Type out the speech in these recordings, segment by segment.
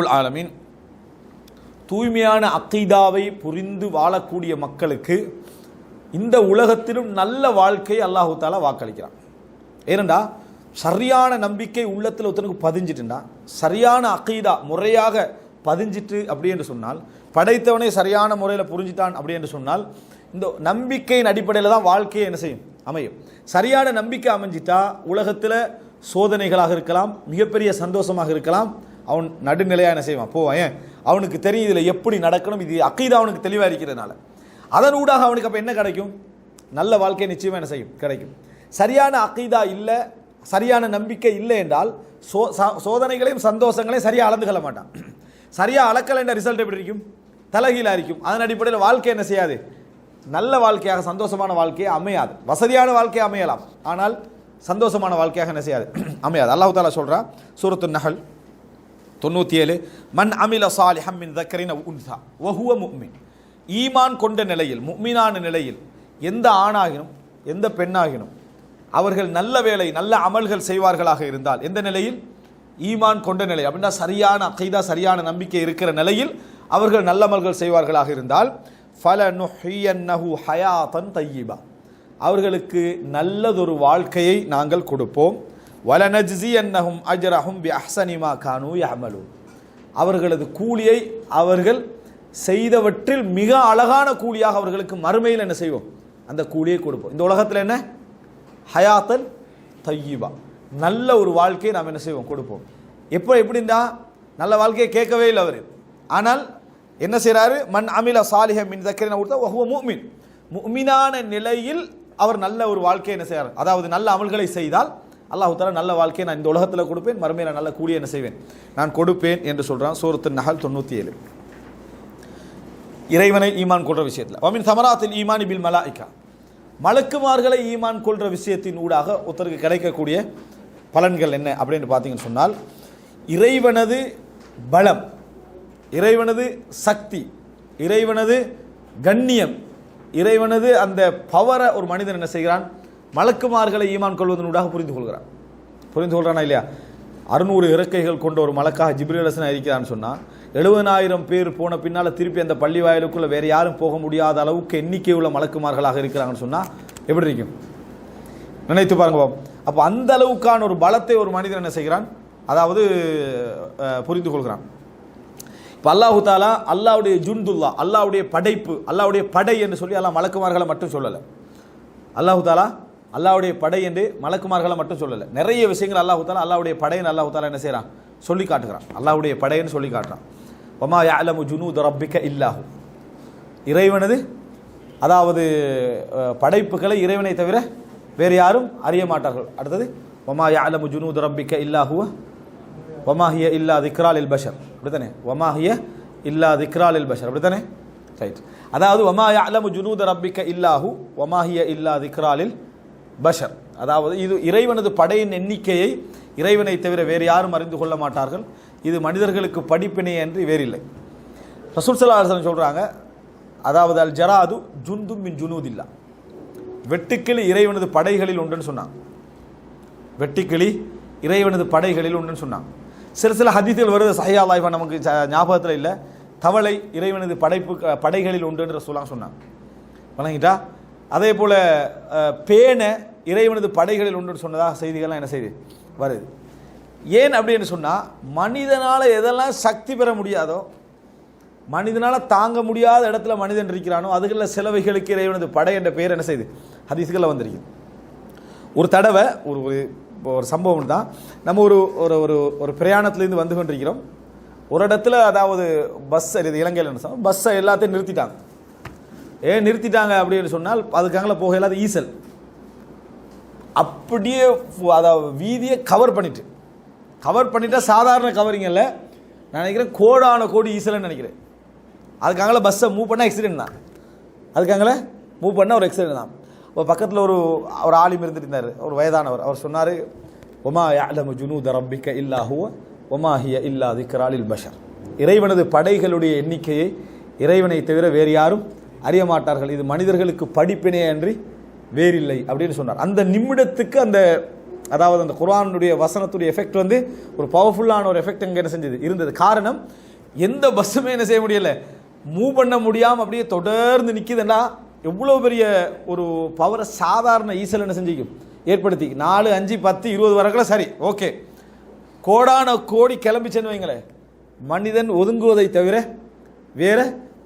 உல் ஆலமீன் தூய்மையான அக்கீதாவை புரிந்து வாழக்கூடிய மக்களுக்கு இந்த உலகத்திலும் நல்ல வாழ்க்கை அல்லாஹு தாலா வாக்களிக்கிறான். ஏனண்டா சரியான நம்பிக்கை உள்ளத்தில் ஒருத்தனுக்கு பதிஞ்சிட்டுன்னா சரியான அக்கீதா முறையாக பதிஞ்சிட்டு அப்படி என்று சொன்னால் படைத்தவனை சரியான முறையில் புரிஞ்சிட்டான் அப்படி என்று சொன்னால் இந்த நம்பிக்கையின் அடிப்படையில் தான் வாழ்க்கையை என்ன செய்யும்? அமையும். சரியான நம்பிக்கை அமைஞ்சிட்டா உலகத்தில் சோதனைகளாக இருக்கலாம் மிகப்பெரிய சந்தோஷமாக இருக்கலாம் அவன் நடுநிலையாக என்ன செய்வான்? போவான். ஏன்? அவனுக்கு தெரியும் இதில் எப்படி நடக்கணும். இது அக்கீதா அவனுக்கு தெளிவாக இருக்கிறதுனால. அதன் ஊடாக அவனுக்கு அப்போ என்ன கிடைக்கும்? நல்ல வாழ்க்கை நிச்சயமாக என்ன செய்யும்? கிடைக்கும். சரியான அக்கீதா இல்லை சரியான நம்பிக்கை இல்லை என்றால் சோ ச- சோதனைகளையும் சந்தோஷங்களையும் சரியாக அளந்து கொள்ள மாட்டான். சரியாக அளக்கலை என்ற ரிசல்ட் எப்படி இருக்கும்? தலைகீழாக இருக்கும். அதன் அடிப்படையில் வாழ்க்கை என்ன செய்யாது? நல்ல வாழ்க்கையாக சந்தோஷமான வாழ்க்கையை அமையாது. வசதியான வாழ்க்கையை அமையலாம். ஆனால் சந்தோஷமான வாழ்க்கையாக என்ன செய்யாது? அமையாது. அல்லாஹு தாலா சொல்கிறான் சூரத்து நகல். தொண்ணூற்றி ஏழு மன் அமில சாலிஹம் மின் தக்கரின் உன்சா வஹுவ முக்மின் ஈமான் கொண்ட நிலையில் முக்மினான நிலையில் எந்த ஆணாகினும் எந்த பெண்ணாகினும் அவர்கள் நல்ல வேலை நல்ல அமல்கள் செய்வார்களாக இருந்தால் எந்த நிலையில்? ஈமான் கொண்ட நிலை அப்படின்னா சரியான அகைதா சரியான நம்பிக்கை இருக்கிற நிலையில் அவர்கள் நல்ல அமல்கள் செய்வார்களாக இருந்தால் ஃபல நுஹியன்னஹு ஹயாத்தன் தையீபா அவர்களுக்கு நல்லதொரு வாழ்க்கையை நாங்கள் கொடுப்போம். வலனஜ்சி அன்னஹும் அஜரஹும் பி அஹ்சனிமா கானு யஅமலூன் அவர்களது கூலியை அவர்கள் செய்தவற்றில் மிக அழகான கூலியாக அவர்களுக்கு மறுமையில் என்ன செய்வோம்? அந்த கூலியை கொடுப்போம். இந்த உலகத்தில் என்ன? ஹயாத்தன் தையீபா. நல்ல ஒரு வாழ்க்கையை நாம் என்ன செய்வோம்? கொடுப்போம். எப்போ எப்படின்னா நல்ல வாழ்க்கையை கேட்கவே இல்லை அவர். ஆனால் என்ன செய்கிறாரு மண் அமில சாலிஹ மின் தக்கரின கொடுத்தா ஒஹுவ மூமின் முஃமினான நிலையில் அவர் நல்ல ஒரு வாழ்க்கையை என்ன செய்கிறார் அதாவது நல்ல அமல்களை செய்தால் அல்லாஹ் தாலா நல்ல வாழ்க்கையை நான் இந்த உலகத்தில் கொடுப்பேன் மறுமையில் நல்ல கூடிய என்ன செய்வேன். நான் கொடுப்பேன் என்று சொல்கிறான் சூரத்து நகல் தொண்ணூற்றி ஏழு இறைவனை ஈமான் கொள்கிற விஷயத்தில். அமீன் சமராத்தில் ஈமான் பில் மலாய்க்கா. மலக்குமார்களை ஈமான் கொள்கிற விஷயத்தின் ஊடாக ஒருத்தருக்கு கிடைக்கக்கூடிய பலன்கள் என்ன அப்படின்னு பார்த்தீங்கன்னு சொன்னால் இறைவனது பலம் இறைவனது சக்தி இறைவனது கண்ணியம் இறைவனது அந்த பவரை ஒரு மனிதன் என்ன செய்கிறான்? மலக்குமார்களை ஈமான் கொள்வதனூடாக புரிந்து கொள்கிறான் புரிந்து கொள்கிறானா இல்லையா? அறுநூறு இறக்கைகள் கொண்ட ஒரு மலக்காக ஜிப்ரீலசன் இருக்கிறான்னு சொன்னால் எழுபதாயிரம் பேர் போன பின்னால் திருப்பி அந்த பள்ளி வாயிலுக்குள்ளே வேறு யாரும் போக முடியாத அளவுக்கு எண்ணிக்கை உள்ள மலக்குமார்களாக இருக்கிறாங்கன்னு சொன்னால் எப்படி இருக்கும்? நினைத்து பாருங்க அப்போ அந்த அளவுக்கான ஒரு பலத்தை ஒரு மனிதன் என்ன செய்கிறான்? அதாவது புரிந்து கொள்கிறான். இப்போ அல்லாஹு தாலா அல்லாவுடைய ஜுந்துல்லா அல்லாவுடைய படைப்பு அல்லாவுடைய படை என்று சொல்லி அல்லாஹ் மலக்குமார்களை மட்டும் சொல்லலை. அல்லாஹு தாலா அல்லாவுடைய படை என்று மலக்குமார்களை மட்டும் சொல்லலை. நிறைய விஷயங்கள் அல்லாஹு தாலா அல்லாவுடைய படைன்னு அல்லாஹு தாலா என்ன செய்கிறான் சொல்லி காட்டுகிறான். அல்லாஹ்வுடைய படைன்னு சொல்லி காட்டுறான். ஒமா யாலமு ஜுனூத் ரப்பிக்க இல்லாஹு. இறைவனது அதாவது படைப்புகளை இறைவனை தவிர வேறு யாரும் அறிய மாட்டார்கள். அடுத்தது ஒமா யாலமு ஜுனூத் ரப்பிக்க இல்லாஹுவ ஒமாஹிய இல்லா திக்ராலில் பஷர். அப்படித்தானே? ஒமாஹிய இல்லா திக்ராலில் பஷர். அப்படித்தானே? ரைட் அதாவது ஒமா யாலமு ஜுனூத ரப்பிக்க இல்லாஹு. ஒமாஹிய இல்லா திக்ராலில் பஷர். அதாவது இது இறைவனது படையின் எண்ணிக்கையை இறைவனை தவிர வேறு யாரும் அறிந்து கொள்ள மாட்டார்கள். இது மனிதர்களுக்கு படிப்பினை என்று வேறில்லை. ரசூல் ஸல்லல்லாஹு சொல்கிறாங்க அதாவது அல் ஜராது ஜுந்தும் மின் ஜுனூதில்லா. வெட்டுக்கிளி இறைவனது படைகளில் உண்டுன்னு சொன்னாங்க. வெட்டுக்கிளி இறைவனது படைகளில் உண்டுன்னு சொன்னாங்க. சில சில ஹதீஸ்கள் வருது சஹியா லாய்ஃபா நமக்கு ஞாபகத்தில் இல்லை. தவளை இறைவனது படைப்பு படைகளில் உண்டுன்ற சொல்லாங்க சொன்னாங்க. வழங்கிட்டா? அதே போல் பேனை இறைவனது படைகளில் ஒன்று சொன்னதாக செய்திகள்லாம் என்ன செய்யுது? வருது. ஏன் அப்படின்னு சொன்னால் மனிதனால் எதெல்லாம் சக்தி பெற முடியாதோ மனிதனால் தாங்க முடியாத இடத்துல மனிதன் இருக்கிறானோ அதுகளில் சிலவைகளுக்கு இறைவனது படை என்ற பெயர் என்ன செய்யுது? ஹதீஸ்களில் வந்திருக்கு ஒரு தடவை ஒரு ஒரு இப்போ ஒரு சம்பவம் தான். நம்ம ஒரு ஒரு ஒரு ஒரு பிரயாணத்துலேருந்து வந்து கொண்டிருக்கிறோம். ஒரு இடத்துல அதாவது பஸ் இது இலங்கையில் என்ன பஸ்ஸை எல்லாத்தையும் நிறுத்திட்டாங்க. ஏன் நிறுத்திட்டாங்க அப்படின்னு சொன்னால் அதுக்காங்கள போக இல்லாத ஈசல். அப்படியே அதை வீதியை கவர் பண்ணிட்டு. கவர் பண்ணிட்டா சாதாரண கவரிங் இல்லை. நான் நினைக்கிறேன் கோடான கோடி ஈசல்னு நினைக்கிறேன். அதுக்காங்கள பஸ்ஸை மூவ் பண்ணால் ஆக்சிடென்ட் தான். அதுக்காங்கள மூவ் பண்ணால் ஒரு ஆக்சிடென்ட் தான். இப்போ பக்கத்தில் ஒரு ஒரு ஆலிம் இருந்துட்டு இருந்தார். ஒரு வயதானவர். அவர் சொன்னார் ஒமா யாலமு ஜுனூத ரப்பிக்க இல்லாஹுவ ஒமாஹிய இல்லா திக்ராலில் பஷர். இறைவனது படைகளுடைய எண்ணிக்கையை இறைவனை தவிர வேறு யாரும் அறிய மாட்டார்கள். இது மனிதர்களுக்கு படிப்பினே அன்றி வேறில்லை அப்படின்னு சொன்னார். அந்த நிமிடத்துக்கு அந்த அதாவது அந்த குரானுடைய வசனத்துடைய எஃபெக்ட் வந்து ஒரு பவர்ஃபுல்லான ஒரு எஃபெக்ட் அங்கே என்ன செஞ்சது? இருந்தது. காரணம் எந்த பஸ்ஸுமே என்ன செய்ய முடியலை. மூவ் பண்ண முடியாமல் அப்படியே தொடர்ந்து நிற்கிதுன்னா எவ்வளோ பெரிய ஒரு பவரை சாதாரண ஈசல் என்ன செஞ்சிக்கும் ஏற்படுத்தி. நாலு அஞ்சு பத்து இருபது வரக்குள்ள சரி ஓகே. கோடான கோடி கிளம்பிச்சேன்னு வைங்களேன். மனிதன் ஒதுங்குவதை தவிர வேற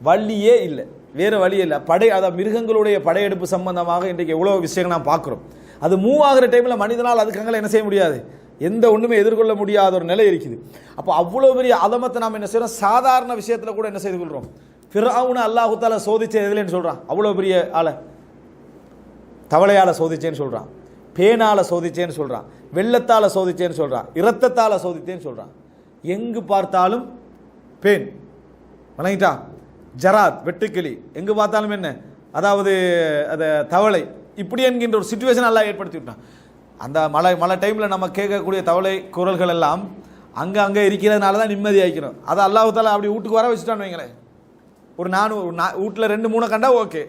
வள்ளியே இல்லை. வேறு வழி இல்லை. படை அதாவது மிருகங்களுடைய படையெடுப்பு சம்பந்தமாக இன்றைக்கு எவ்வளோ விஷயங்கள் நாம் பார்க்குறோம். அது மூவ் ஆகிற டைமில் மனிதனால் அதுக்காக என்ன செய்ய முடியாது? எந்த ஒன்றுமே எதிர்கொள்ள முடியாத ஒரு நிலை இருக்குது. அப்போ அவ்வளோ பெரிய அதமத்தை நாம் என்ன செய்கிறோம் சாதாரண விஷயத்தில் கூட என்ன செய்து கொள்கிறோம் ஃபிரௌனை அல்லாஹுத்தால தாலா சோதிச்ச எதுலன்னு சொல்கிறான் அவ்வளோ பெரிய ஆளை. தவளையால் சோதிச்சேன்னு சொல்கிறான் பேனால சோதிச்சேன்னு சொல்கிறான் வெள்ளத்தால் சோதிச்சேன்னு சொல்கிறான் இரத்தத்தால் சோதித்தேன்னு சொல்கிறான் எங்கு பார்த்தாலும் பேன். வணங்கிட்டா? ஜராத் வெட்டுக்கிளி. எங்கே பார்த்தாலும் என்ன? அதாவது அதை தவளை. இப்படி என்கின்ற ஒரு சுச்சுவேஷன் எல்லாம் ஏற்படுத்தி விட்டான். அந்த மழை மழை டைமில் நம்ம கேட்கக்கூடிய தவளை குரல்கள் எல்லாம் அங்கே அங்கே இருக்கிறதுனால தான் நிம்மதி ஆகிக்கிறோம் அதை அல்லாஹால அப்படி வீட்டுக்கு வர வச்சுட்டான்னு வைங்களேன். ஒரு நானூறு வீட்டில் ரெண்டு மூணு கண்டா ஓகே.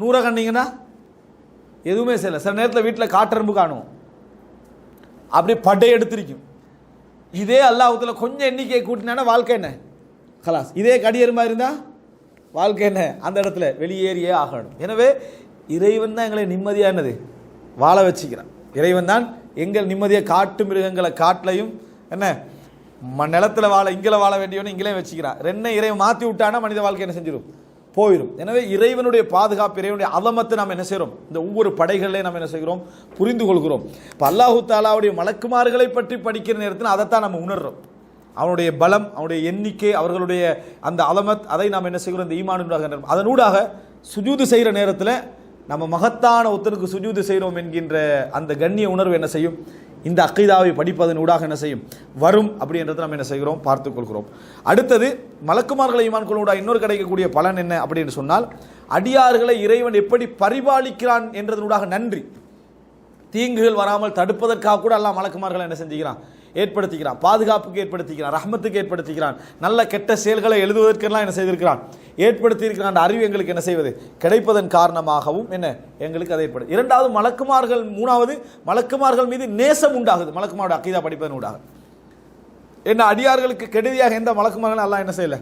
நூறை கண்டிங்கன்னா எதுவுமே செய்யலை. சில நேரத்தில் வீட்டில் காட்டெரும்பு காணும் அப்படி படை எடுத்திருக்கும். இதே அல்லாஹத்தில் கொஞ்சம் எண்ணிக்கையை கூட்டினா வாழ்க்கை என்ன? கலாஸ். இதே கடியருமா இருந்தால் வாழ்க்கை என்ன? அந்த இடத்துல வெளியேறியே ஆகணும். எனவே இறைவன் தான் எங்களை நிம்மதியானது வாழ வச்சுக்கிறான். இறைவன் தான் எங்கள் நிம்மதியை காட்டு மிருகங்களை காட்டிலையும் என்ன? ம வாழ இங்கே வாழ வேண்டியவனு இங்கேயும் வச்சுக்கிறான். ரெண்டை இறைவன் மாற்றி விட்டானா மனித வாழ்க்கை என்ன செஞ்சிடும் போயிடும் எனவே இறைவனுடைய பாதுகாப்பு இறைவனுடைய அதமத்தை நாம் என்ன செய்கிறோம்? இந்த ஒவ்வொரு படைகளையும் நாம் என்ன செய்கிறோம்? புரிந்து கொள்கிறோம் இப்போ அல்லாஹு தாலாவுடைய மலக்குமார்களை பற்றி படிக்கிற நேரத்தில் அதைத்தான் நம்ம உணர்றோம். அவனுடைய பலம் அவனுடைய எண்ணிக்கை அவர்களுடைய அந்த அலமத் அதை நாம் என்ன செய்கிறோம்? இந்த ஈமானுடாக அதனூடாக சுஜூது செய்கிற நேரத்தில் நம்ம மகத்தான ஒருத்தருக்கு சுஜூது செய்கிறோம் என்கின்ற அந்த கண்ணிய உணர்வு என்ன செய்யும்? இந்த அக்கைதாவை படிப்பதன் ஊடாக என்ன செய்யும்? வரும் அப்படின்றத நம்ம என்ன செய்கிறோம்? பார்த்துக்கொள்கிறோம் அடுத்தது மலக்குமார்களை ஈமான் கொள்வதா இன்னொரு கிடைக்கக்கூடிய பலன் என்ன அப்படின்னு சொன்னால் அடியார்களை இறைவன் எப்படி பரிபாலிக்கிறான் என்றதனூடாக நன்றி. தீங்குகள் வராமல் தடுப்பதற்காக கூட எல்லாம் மலக்குமார்களை என்ன செஞ்சுக்கிறான்? ஏற்படுத்திக்கிறான். பாதுகாப்புக்கு ஏற்படுத்திக்கிறான். ரஹ்மத்துக்கு ஏற்படுத்திக்கிறான். நல்ல கெட்ட செயல்களை எழுதுவதற்கெல்லாம் என்ன செய்திருக்கிறான்? ஏற்படுத்தியிருக்கிறான் அந்த அறிவு எங்களுக்கு என்ன செய்வது? கிடைப்பதன் காரணமாகவும் என்ன? எங்களுக்கு அதை ஏற்படுது இரண்டாவது மலக்குமார்கள் மூணாவது மலக்குமார்கள் மீது நேசம் உண்டாகுது. மலக்குமாரோட அக்கீதா படிப்பதன் உண்டாகுது என்ன அடியார்களுக்கு கெடுதியாக எந்த மலக்குமார்கள் எல்லாம் என்ன செய்யல?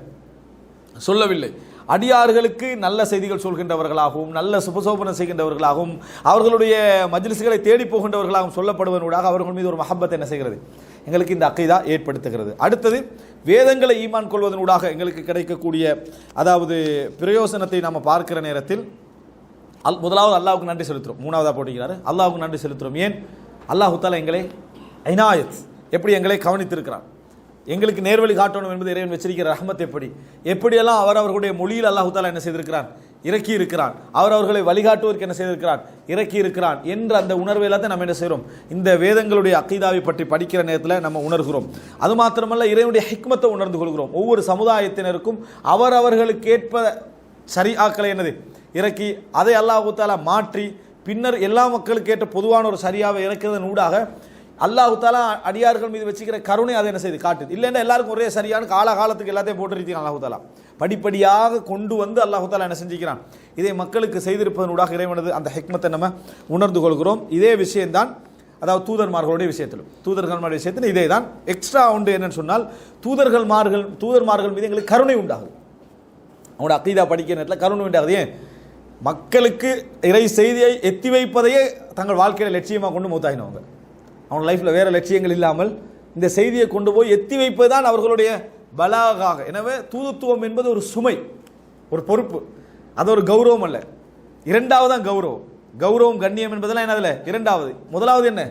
சொல்லவில்லை. அடியார்களுக்கு நல்ல செய்திகள் சொல்கின்றவர்களாகவும் நல்ல சுபசோபனம் செய்கின்றவர்களாகவும் அவர்களுடைய மஜ்லிஸ்களை தேடி போகின்றவர்களாகவும் சொல்லப்படுவதனூடாக அவர்கள் மீது ஒரு மஹப்பத்தை என்ன செய்கிறது? எங்களுக்கு இந்த அக்கைதா ஏற்படுத்துகிறது. அடுத்தது வேதங்களை ஈமான் கொள்வதனூடாக எங்களுக்கு கிடைக்கக்கூடிய அதாவது பிரயோசனத்தை நாம் பார்க்கிற நேரத்தில் அல் முதலாவது அல்லாவுக்கு நன்றி செலுத்துகிறோம் மூணாவதாக போட்டிக்கிறாரு அல்லாவுக்கு நன்றி செலுத்துறோம். ஏன்? அல்லாஹு தாலா எங்களை ஐநாயத் எப்படி எங்களை கவனித்திருக்கிறான்? எங்களுக்கு நேர்வழி காட்டணும் என்பது இறைவன் வச்சிருக்கிற ரஹமத் எப்படி? எப்படியெல்லாம் அவர் அவர்களுடைய மொழியில் அல்லாஹு தாலா என்ன செய்திருக்கிறான்? இறக்கி இருக்கிறான் அவர் அவர்களை வழிகாட்டுவதற்கு என்ன செய்திருக்கிறான் இறக்கி இருக்கிறான் என்ற அந்த உணர்வு எல்லாத்தையும் நம்ம என்ன செய்கிறோம்? இந்த வேதங்களுடைய அக்கீதாவை பற்றி படிக்கிற நேரத்தில் நம்ம உணர்கிறோம். அது மாத்திரமல்ல இறைவனுடைய ஹிக்மத்தை உணர்ந்து கொள்கிறோம். ஒவ்வொரு சமுதாயத்தினருக்கும் அவர் அவர்களுக்கேற்ப சரி ஆக்கலை என்னது? இறக்கி அதை அல்லாஹூத்தால மாற்றி பின்னர் எல்லா மக்களுக்கு ஏற்ற பொதுவான ஒரு சரியாவை இறக்கிறதன் ஊடாக அல்லாஹு தாலா அடியார்கள் மீது வச்சுக்கிற கருணை அதை என்ன செய்து? காட்டுது. இல்லைன்னா எல்லாருக்கும் ஒரே சரியான காலகாலத்துக்கு எல்லாத்தையும் போட்டுருக்கீங்க அல்லாஹு தாலா படிப்படியாக கொண்டு வந்து அல்லாஹு தாலா என்ன செஞ்சுக்கிறான். இதை மக்களுக்கு செய்திருப்பதனூடாக இறைவனது அந்த ஹெக்மத்தை நம்ம உணர்ந்து கொள்கிறோம். இதே விஷயம்தான் அதாவது தூதர்மார்களுடைய விஷயத்திலும். தூதர்கள்மாருடைய விஷயத்தில் இதே தான். எக்ஸ்ட்ரா உண்டு என்னன்னு சொன்னால் தூதர்கள்மார்கள் தூதர்மார்கள் மீது எங்களுக்கு கருணை உண்டாகுது. அவனோட அக்கீதா படிக்கிற நேரத்தில் கருணை உண்டாகுது. ஏன்? மக்களுக்கு இறை செய்தியை எத்தி வைப்பதையே தங்கள் வாழ்க்கையில் லட்சியமாக கொண்டு மூத்தாயினவங்க. அவன் லைஃப்பில் வேறு லட்சியங்கள் இல்லாமல் இந்த செய்தியை கொண்டு போய் எத்தி வைப்பது தான் அவர்களுடைய பலாகாக. எனவே தூதுத்துவம் என்பது ஒரு சுமை ஒரு பொறுப்பு. அது ஒரு கௌரவம் அல்ல. இரண்டாவது தான் கௌரவம். கௌரவம் கண்ணியம் என்பதெல்லாம் என்ன அதில்? இரண்டாவது. முதலாவது என்ன?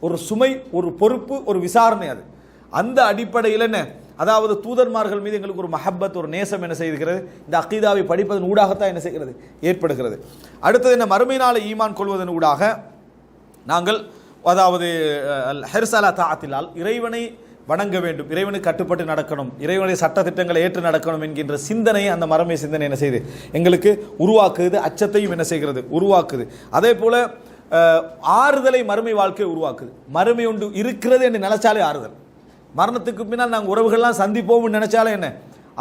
ஒரு சுமை ஒரு பொறுப்பு ஒரு விசாரணை அது. அந்த அடிப்படையில் என்ன? அதாவது தூதர்மார்கள் மீது எங்களுக்கு ஒரு மஹப்பத் ஒரு நேசம் என்ன செய்கிறது இந்த அக்கீதாவை படிப்பதன் ஊடாகத்தான் என்ன செய்கிறது? ஏற்படுகிறது. அடுத்தது என்ன? மறுமை நாளை ஈமான் கொள்வதன் ஊடாக நாங்கள் அதாவது ஹெர்சாலா தாத்திலால் இறைவனை வணங்க வேண்டும் இறைவனுக்கு கட்டுப்பட்டு நடக்கணும் இறைவனுடைய சட்ட திட்டங்களை ஏற்று நடக்கணும் என்கின்ற சிந்தனையை அந்த மரமே சிந்தனை என்ன செய்யுது எங்களுக்கு உருவாக்குது அச்சத்தையும் என்ன செய்கிறது உருவாக்குது. அதே போல ஆறுதலை மறுமை வாழ்க்கையை உருவாக்குது. மறுமை ஒன்று இருக்கிறது என்று நினைச்சாலே ஆறுதல். மரணத்துக்கு பின்னால் நாங்கள் உறவுகள்லாம் சந்திப்போம்னு நினைச்சாலே என்ன?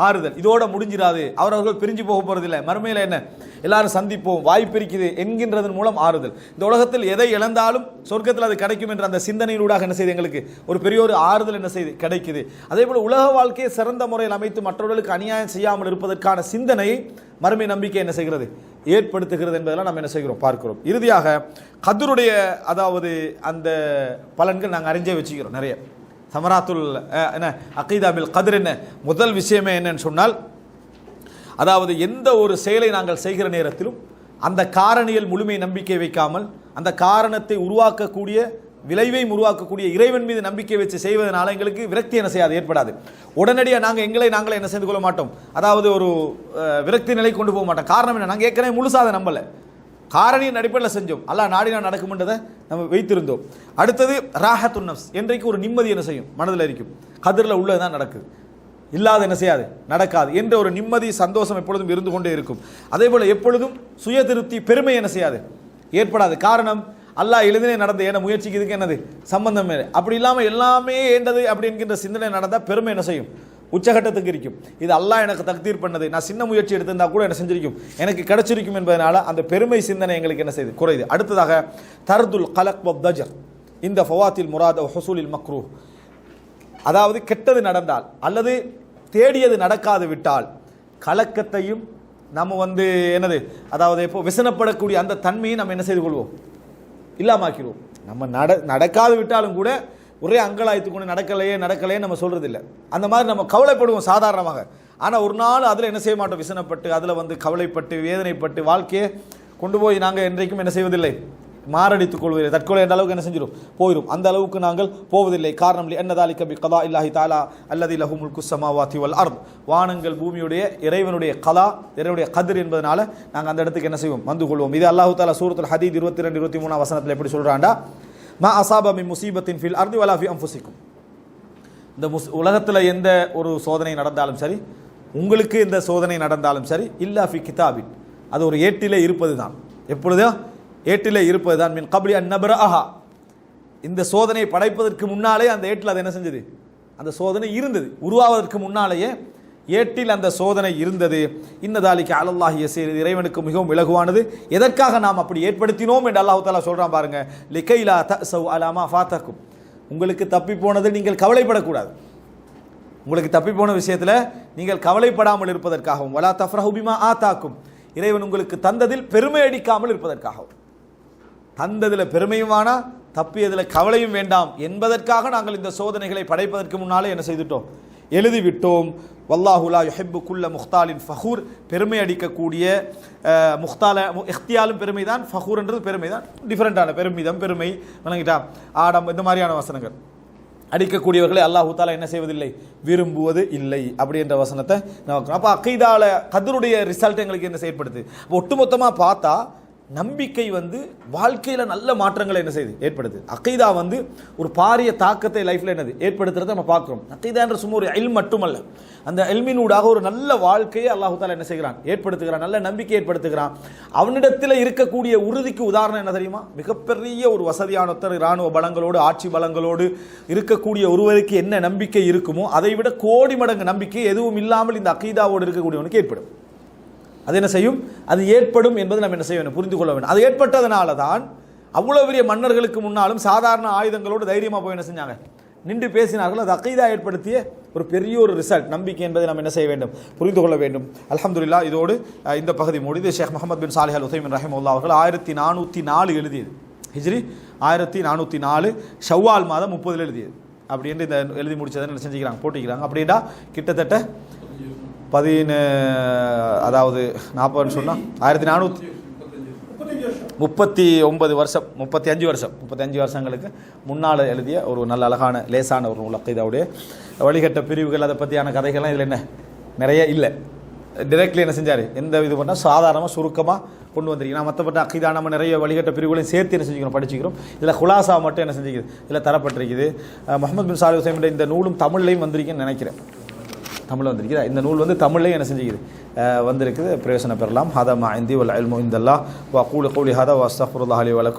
ஆறுதல். இதோட முடிஞ்சிடாது. அவரவர்கள் பிரிஞ்சு போக போறதில்லை. மறுமையில் என்ன? எல்லாரும் சந்திப்போம். வாய்ப்பு இருக்குது என்கின்றதன் மூலம் ஆறுதல். இந்த உலகத்தில் எதை இழந்தாலும் சொர்க்கத்தில் அது கிடைக்கும் என்ற அந்த சிந்தனையிலூடாக என்ன செய்யுது எங்களுக்கு ஒரு பெரிய ஒரு ஆறுதல் என்ன செய்யுது கிடைக்குது. அதே போல உலக வாழ்க்கையை சிறந்த முறையில் அமைத்து மற்றவர்களுக்கு அநியாயம் செய்யாமல் இருப்பதற்கான சிந்தனையை மறுமை நம்பிக்கை என்ன செய்கிறது? ஏற்படுத்துகிறது என்பதெல்லாம் நம்ம என்ன செய்கிறோம்? பார்க்கிறோம். இறுதியாக கதருடைய அதாவது அந்த பலன்கள் நாங்கள் அறிஞ்சே வச்சுக்கிறோம் நிறைய. சமராத்துல் என்ன அகீதாபில் கதிர் என்ன முதல் விஷயமே என்னன்னு சொன்னால் அதாவது எந்த ஒரு செயலை நாங்கள் செய்கிற நேரத்திலும் அந்த காரணியில் முழுமை நம்பிக்கை வைக்காமல் அந்த காரணத்தை உருவாக்கக்கூடிய விளைவை உருவாக்கக்கூடிய இறைவன் மீது நம்பிக்கை வச்சு செய்வதனால எங்களுக்கு விரக்தி என்ன செய்யாது ஏற்படாது. உடனடியாக நாங்கள் எங்களை நாங்களே என்ன செய்து கொள்ள மாட்டோம். அதாவது ஒரு விரக்தி நிலை கொண்டு போக மாட்டோம். காரணம் என்ன? நாங்கள் ஏற்கனவே முழுசாத நம்பலை. காரணியின் அடிப்படையில் செஞ்சோம். அல்லாஹ் நாடினா நடக்கும்ன்றதை நம்ம வைத்திருந்தோம். அடுத்தது ராஹத்து நப்ஸ் என்றைக்கு ஒரு நிம்மதி என்ன செய்யும்? மனதில் இருக்கும் கதிரில் உள்ளது தான் நடக்குது இல்லாத என்ன செய்யாது? நடக்காது. என்ற ஒரு நிம்மதி சந்தோஷம் எப்பொழுதும் இருந்து கொண்டே இருக்கும். அதே போல் எப்பொழுதும் சுய திருப்தி பெருமை என்ன செய்யாது? ஏற்படாது. காரணம் அல்லாஹ் எழுதினே நடந்த என முயற்சிக்கு இதுக்கு என்னது? சம்பந்தம் அப்படி இல்லாமல் எல்லாமே ஏண்டது அப்படி என்கின்ற சிந்தனை நடந்தால் பெருமை என்ன செய்யும்? உச்சகட்டத்துக்கு இருக்கும். இது அல்லாஹ் எனக்கு தக்தீர் பண்ணது. நான் சின்ன முயற்சி எடுத்திருந்தா கூட என்ன செஞ்சிருக்கும்? எனக்கு கிடைச்சிருக்கும் என்பதனால அந்த பெருமை சிந்தனை எங்களுக்கு என்ன செய்யுது குறையுது. அடுத்ததாக தர்துல் கலக் தஜர். இந்த ஃபவாத்தில் முராத் ஹசூலில் மக்ரூ. அதாவது கெட்டது நடந்தால் அல்லது தேடியது நடக்காது விட்டால் கலக்கத்தையும் நம்ம வந்து என்னது? அதாவது இப்போ விசனப்படக்கூடிய அந்த தன்மையை நம்ம என்ன செய்து கொள்வோம்? இல்லாமாக்கிடுவோம் நம்ம நட நடக்காது விட்டாலும் கூட ஒரே அங்கலாய்த்து கொண்டு நடக்கலையே நடக்கலையே நம்ம சொல்கிறது இல்லை அந்த மாதிரி நம்ம கவலைப்படுவோம் சாதாரணமாக. ஆனால் ஒரு நாள் அதில் என்ன செய்ய மாட்டோம்? விசனப்பட்டு அதில் வந்து கவலைப்பட்டு வேதனைப்பட்டு வாழ்க்கையை கொண்டு போய் நாங்கள் என்றைக்கும் என்ன செய்வதில்லை? மாரடித்துக் கொள்வதில்லை. தற்கொலை என்ற அளவுக்கு என்ன செஞ்சிடும் போயிடும் அந்த அளவுக்கு நாங்கள் போவதில்லை. காரணம் என்னதாலி கபி கதா இல்லாஹி தாலா அல்லது லஹுமுல் சமாவாத்தி வல் அர்த். வானங்கள் பூமியுடைய இறைவனுடைய கலா இறைவனுடைய கதிர் என்பதனால நாங்கள் அந்த இடத்துக்கு என்ன செய்வோம்? வந்து கொள்வோம். இது அல்லாஹு தாலா சூரத்தில் ஹதீத் இருபத்தி ரெண்டு இருபத்தி மூணாம் வசனத்தில் எப்படி சொல்கிறாண்டா மா அசாபமி முசீபத்தின் ஃபில் அர்தி வலாஃபி அம்புசிக்கும் இந்த முஸ் உலகத்தில் எந்த ஒரு சோதனை நடந்தாலும் சரி உங்களுக்கு இந்த சோதனை நடந்தாலும் சரி இல்லா ஃபி கிதாபின். அது ஒரு ஏட்டிலே இருப்பது தான் எப்பொழுதோ? ஏட்டிலே இருப்பது தான் மின் கபடி அன் நபர் அஹா. இந்த சோதனையை படைப்பதற்கு முன்னாலே அந்த ஏட்டில் அது என்ன செஞ்சது? அந்த சோதனை இருந்தது. உருவாவதற்கு முன்னாலேயே ஏட்டில் அந்த சோதனை இருந்தது. இன்னதாலிக்கு அலல்லாஹி யசீர் இறைவனுக்கு மிகவும் இலகுவானது. எதற்காக நாம் அப்படி ஏற்படுத்தினோம் என்று அல்லாஹ் தாலா சொல்கிறான் பாருங்க. லிகைலா தஸவ் அலாமா ஃபாத்தக்கும். உங்களுக்கு தப்பி போனது நீங்கள் கவலைப்படக்கூடாது. உங்களுக்கு தப்பி போன விஷயத்தில் நீங்கள் கவலைப்படாமல் இருப்பதற்காகவும் வலா தஃப்ரஹுபிமா ஆத்தாக்கும். இறைவன் உங்களுக்கு தந்ததில் பெருமை அடிக்காமல் இருப்பதற்காகவும். தந்ததில் பெருமையும் வேணா தப்பியதில் கவலையும் வேண்டாம். என்பதற்காக நாங்கள் இந்த சோதனைகளை படைப்பதற்கு முன்னாலே என்ன செய்துட்டோம்? எழுதிவிட்டோம். வல்லாஹுலா யுஹிப்பு குல்ல முஹ்தாலின் ஃபஹூர் பெருமை அடிக்கக்கூடிய முக்தால முஹ்தால மு- பெருமை தான் ஃபஹூர்ன்றது பெருமை தான். டிஃப்ரெண்ட்டான பெருமிதம் பெருமை வணங்கிட்டா? ஆடம் இந்த மாதிரியான வசனங்கள். அடிக்கக்கூடியவர்களை அல்லாஹு தாலா என்ன செய்வதில்லை? விரும்புவது இல்லை அப்படி என்ற வசனத்தை நான் அப்போ அக்கைதால கதருடைய ரிசல்ட் எங்களுக்கு என்ன செயற்படுது ஒட்டுமொத்தமாக பார்த்தா நம்பிக்கை வந்து வாழ்க்கையில் நல்ல மாற்றங்களை என்ன செய்யுது? ஏற்படுது. அக்கைதா வந்து ஒரு பாரிய தாக்கத்தை லைஃப்பில் என்னது? ஏற்படுத்துறதை நம்ம பார்க்குறோம். அக்கைதான்ற சும்மா ஒரு எல் மட்டுமல்ல. அந்த எல்மினூடாக ஒரு நல்ல வாழ்க்கையை அல்லாஹால என்ன செய்கிறான்? ஏற்படுத்துகிறான். நல்ல நம்பிக்கை ஏற்படுத்துகிறான். அவனிடத்தில் இருக்கக்கூடிய உறுதிக்கு உதாரணம் என்ன தெரியுமா? மிகப்பெரிய ஒரு வசதியான ஒருத்தர் இராணுவ பலங்களோடு ஆட்சி பலங்களோடு இருக்கக்கூடிய ஒருவருக்கு என்ன நம்பிக்கை இருக்குமோ அதை விட கோடி மடங்கு நம்பிக்கை எதுவும் இல்லாமல் இந்த அக்கீதாவோடு இருக்கக்கூடியவனுக்கு ஏற்படும். அது என்ன செய்யும்? அது ஏற்படும் என்பது நம்ம என்ன செய்ய வேண்டும்? புரிந்து கொள்ள வேண்டும். அது ஏற்பட்டதுனால தான் அவ்வளோ பெரிய மன்னர்களுக்கு முன்னாலும் சாதாரண ஆயுதங்களோடு தைரியமாக போய் என்ன செஞ்சாங்க? நின்று பேசினார்கள். அது அகைதா ஏற்படுத்திய ஒரு பெரிய ஒரு ரிசல்ட் நம்பிக்கை என்பதை நம்ம என்ன செய்ய வேண்டும்? புரிந்து கொள்ள வேண்டும். அலமதுல்லா இதோடு இந்த பகுதி முடிது ஷேக் முகமது பின் சாலிஹ் அல் உசைமின் ரஹிமுல்லா அவர்கள் ஆயிரத்தி நானூற்றி நாலு எழுதியது. ஹிஜ்ரி ஆயிரத்தி நானூற்றி நாலு ஷவ்வால் மாதம் முப்பதில் எழுதியது. அப்படின்ட்டு இந்த எழுதி முடிச்சதை என்ன செஞ்சுக்கிறாங்க? போட்டிக்கிறாங்க. அப்படின்னா கிட்டத்தட்ட பதின அதாவது நாற்பதுன்னு சொன்னால் ஆயிரத்தி நானூற்றி முப்பத்தி ஒன்பது வருஷம் முப்பத்தி அஞ்சு வருஷம் முப்பத்தி அஞ்சு வருஷங்களுக்கு முன்னால் எழுதிய ஒரு நல்ல அழகான லேசான ஒரு நூலக்கு இதோடைய வழிகட்ட பிரிவுகள் அதை பற்றியான கதைகள்லாம் இதில் என்ன? நிறைய இல்லை. டிரெக்ட்லி என்ன செஞ்சார்? எந்த இது பண்ணால் சாதாரணமாக சுருக்கமாக கொண்டு வந்திருக்கீங்க நான் மற்றப்பட்ட அக்கிதா நம்ம நிறைய வழிகட்ட பிரிவுகளையும் சேர்த்து என்ன செஞ்சுக்கிறோம் படிச்சுக்கிறோம். இதில் குலாசா மட்டும் என்ன செஞ்சுக்கிது? இதில் தரப்பட்டிருக்குது. முகமது பின் சாலி ஹுசைனுடைய இந்த நூலும் தமிழ்லையும் வந்திருக்குன்னு நினைக்கிறேன். தமிழில் வந்திருக்குதா இந்த நூல் வந்து தமிழ்லையும் என்ன செஞ்சுக்குது? வந்திருக்குது. பிரயோசனம் பெறலாம். ஹதா மா இந்தி வல் அல்மு இந்தல்லா வா கூலு கூலி ஹதா வஸ்தஃபுல்லாஹ் அலி வலக்கும்